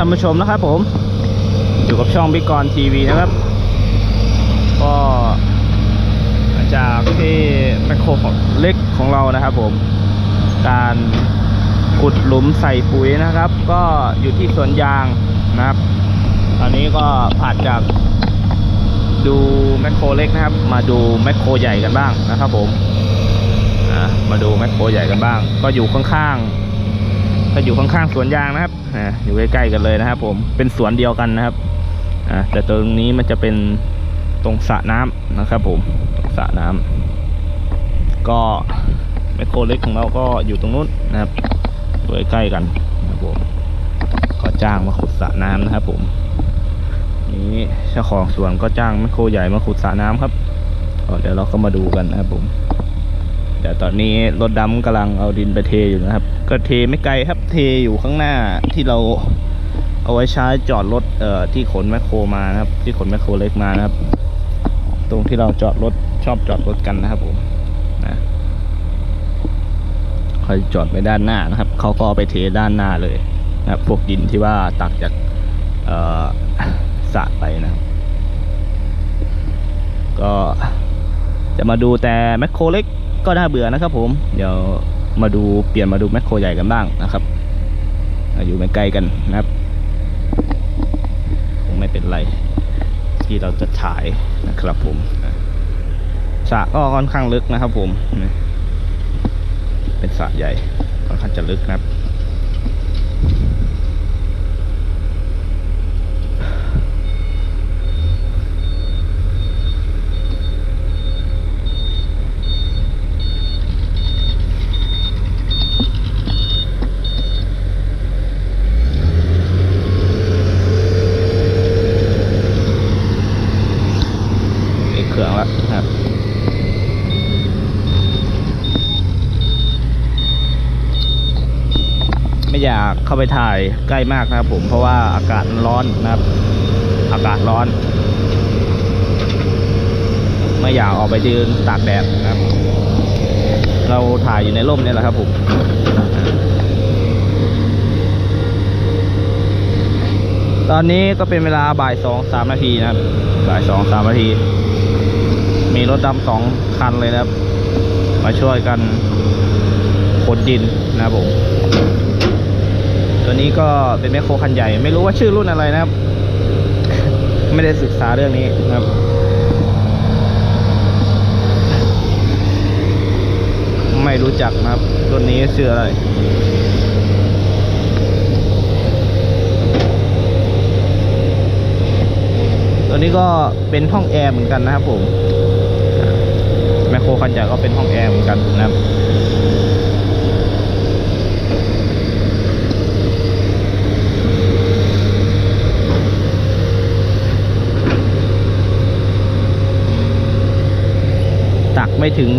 ท่านผู้ชมนะครับผม อยู่กับช่องบิกรทีวีนะครับ ก็จากที่แมคโครของเล็กของเรานะครับผม การขุดหลุมใส่ปุ๋ยนะครับ ก็อยู่ที่สวนยางนะครับ ตอนนี้ก็ผ่านจากดูแมคโครเล็กนะครับ มาดูแมคโครใหญ่กันบ้างนะครับผมมาดูแมคโครใหญ่กันบ้าง ก็อยู่ข้างๆ ก็อยู่ข้างๆสวนยางนะครับอ่าอยู่ใกล้ๆกันเลยนะครับผมเป็นสวนเดียวกันนะครับอ่าแต่ตรงนี้มันจะเป็นตรงสระน้ำนะครับ ผมตรงสระน้ำก็แมคโครเล็กของเราก็อยู่ตรงนู้นนะครับอยู่ใกล้ๆกันนะครับผมก็จ้างมาขุดสระน้ำนะครับ ผมนี้เจ้าของสวนก็จ้างแมคโครใหญ่มาขุดสระน้ำครับก็เดี๋ยวเราก็มาดูกันนะครับผม แต่ตอนนี้รถดำกำลังเอาดินไปเทอยู่นะครับ ก็เทไม่ไกลครับเทอยู่ข้างหน้าที่เราเอาไว้ใช้จอดรถเอ่อที่ขนแมคโครมานะครับ ที่ขนแมคโครเล็กมานะครับ ตรงที่เราจอดรถชอบจอดรถกันนะครับผมนะเขาจอดไว้ด้านหน้านะครับเขาก็ไปเทด้านหน้าเลยนะครับพวกดินที่ว่าตักจากเอ่อสระไปนะก็จะมาดูแต่แมคโครเล็ก ก็น่าเบื่อนะครับผม เดี๋ยวมาดูเปลี่ยนมาดูแมคโครใหญ่กันบ้างนะครับ อยู่ไม่ไกลกันนะครับคงไม่เป็นไร ที่เราจะถ่ายนะครับผมสระก็ค่อนข้างลึกนะครับผม เป็นสระใหญ่ค่อนข้างจะลึกนะครับ อีกเครื่องแล้วนะครับ ไม่อยากเข้าไปถ่ายใกล้มากนะครับผมเพราะว่าอากาศมันร้อนนะครับ อากาศร้อน ไม่อยากออกไปยืนตากแดดนะครับ เราถ่ายอยู่ในร่มเนี่ยแหละครับผมตอนนี้ก็เป็นเวลาบ่ายสองสามนาทีนะครับ บ่ายสองสามนาที มีรถดำสองคันเลยนะครับ มาช่วยกันขนดินนะครับผม ตัวนี้ก็เป็นแมคโครคันใหญ่ ไม่รู้ว่าชื่อรุ่นอะไรนะครับ ไม่ได้ศึกษาเรื่องนี้นะครับไม่รู้จักนะครับรุ่นนี้ชื่ออะไรตัวนี้ก็เป็นห้องแอร์เหมือนกันนะครับผมแมคโครคันใหญ่ก็เป็นห้องแอร์เหมือนกันนะครับ ตักไม่ถึง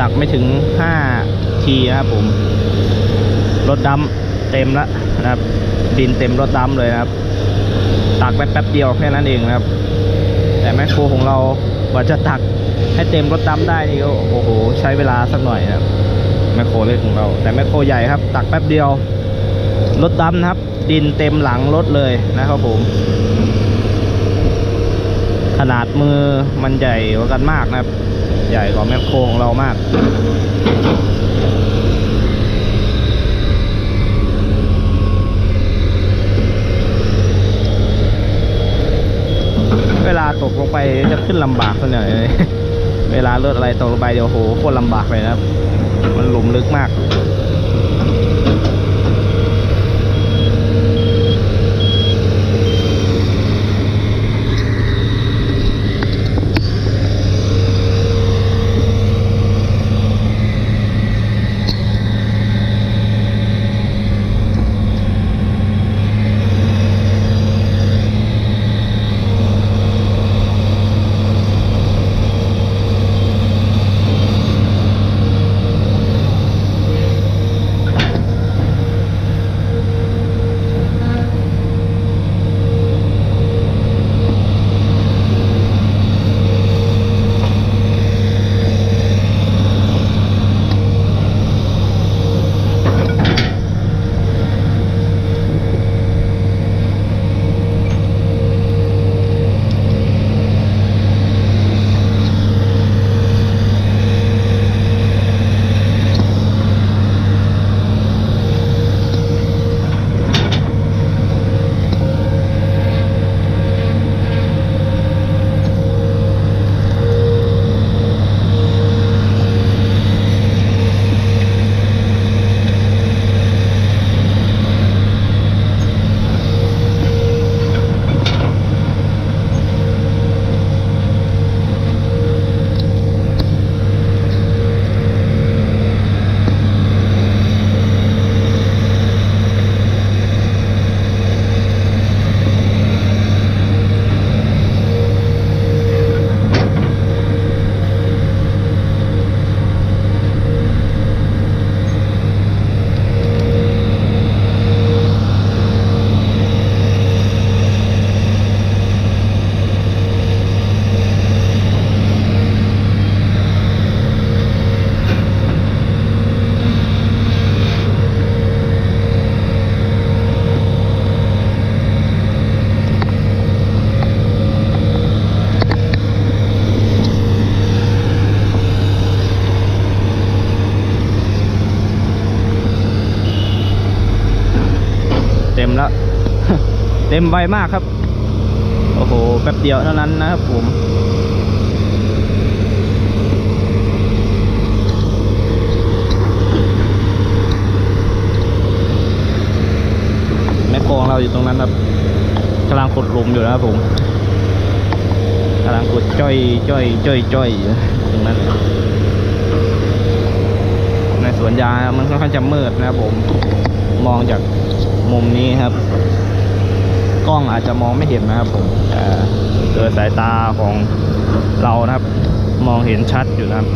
ตักไม่ถึงห้าทีนะครับผม รถดำเต็มแล้วนะครับ ดินเต็มรถดำเลยนะครับ ตักแป๊บเดียวแค่นั้นเองนะครับ แต่แมคโครของเรากว่าจะตักให้เต็มรถดำได้นี่ก็โอ้โห ใช้เวลาสักหน่อยนะครับแมคโครเล็กของเรา แต่แมคโครใหญ่ครับ ตักแป๊บเดียว รถดำนะครับ ดินเต็มหลังรถเลยนะครับผม ขนาดมือมันใหญ่กว่ากันมากนะครับ ใหญ่กว่าแมคโครของเรามากเวลาตกลงไปจะขึ้นลำบากสักหน่อยเลยเวลารถอะไรตกลงไปเดี๋ยวโหโคตรลำบากเลยนะครับ มันหลุมลึกมาก ต็มแล้ว เต็มไวมากครับ โอ้โห แป๊บเดียวเท่านั้นนะครับผมแม่โคของเราอยู่ตรงนั้นครับกำลังขุดหลุมอยู่นะครับผมกำลังขุดจ้อยจ้อยจ้อยจ้อยอยู่ตรงนั้นในสวนยางมันค่อนข้างจะมืดนะครับผมมองจาก มุมนี้ครับ กล้องอาจจะมองไม่เห็นนะครับผมแต่โดยสายตาของเรานะครับ มองเห็นชัดอยู่นะครับ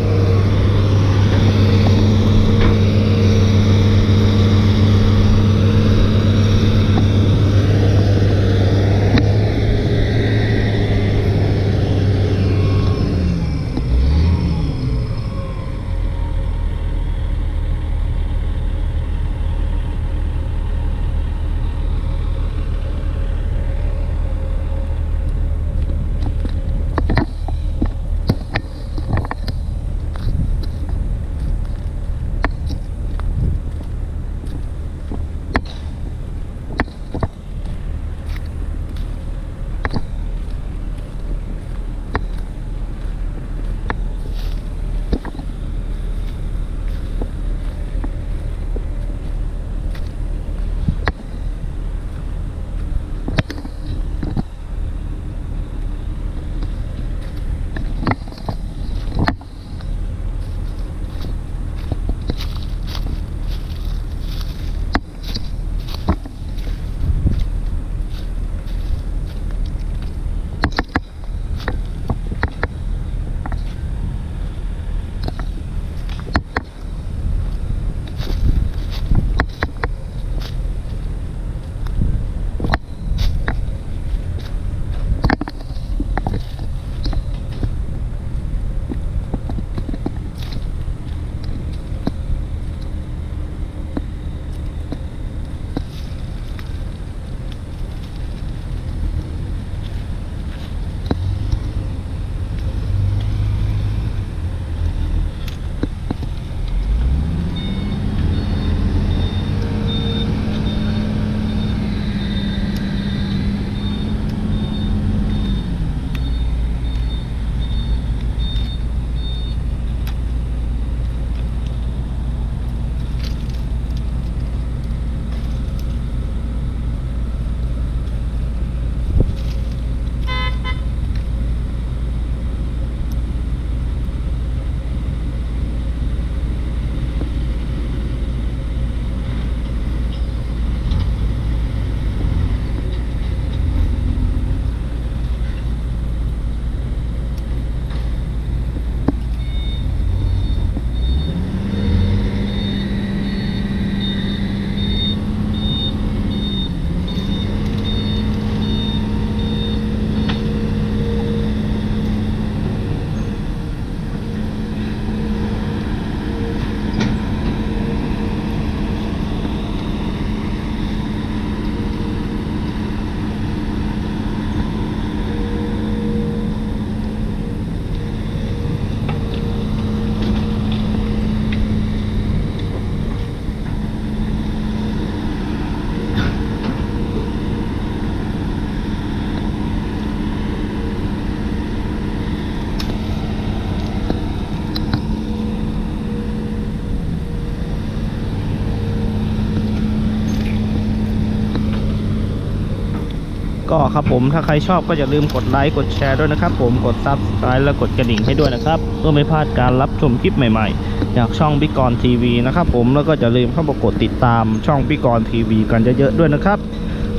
ก็ครับผมถ้าใครชอบก็อย่าลืมกดไลค์กดแชร์ด้วยนะครับผมกด Subscribe และกดกระดิ่งให้ด้วยนะครับเพื่อไม่พลาดการรับชมคลิปใหม่ๆ จากช่องพิกรทีวีนะครับผมแล้วก็อย่าลืมเข้ามากดติดตามช่องพิกรทีวีกันเยอะๆด้วยนะครับ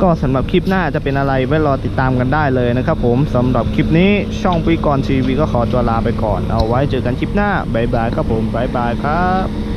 ก็สำหรับคลิปหน้าจะเป็นอะไรไว้รอติดตามกันได้เลยนะครับผมสำหรับคลิปนี้ช่องพิกรทีวีก็ขอตัวลาไปก่อน เอาไว้เจอกันคลิปหน้าบ๊ายบายครับผมบ๊ายบายครับ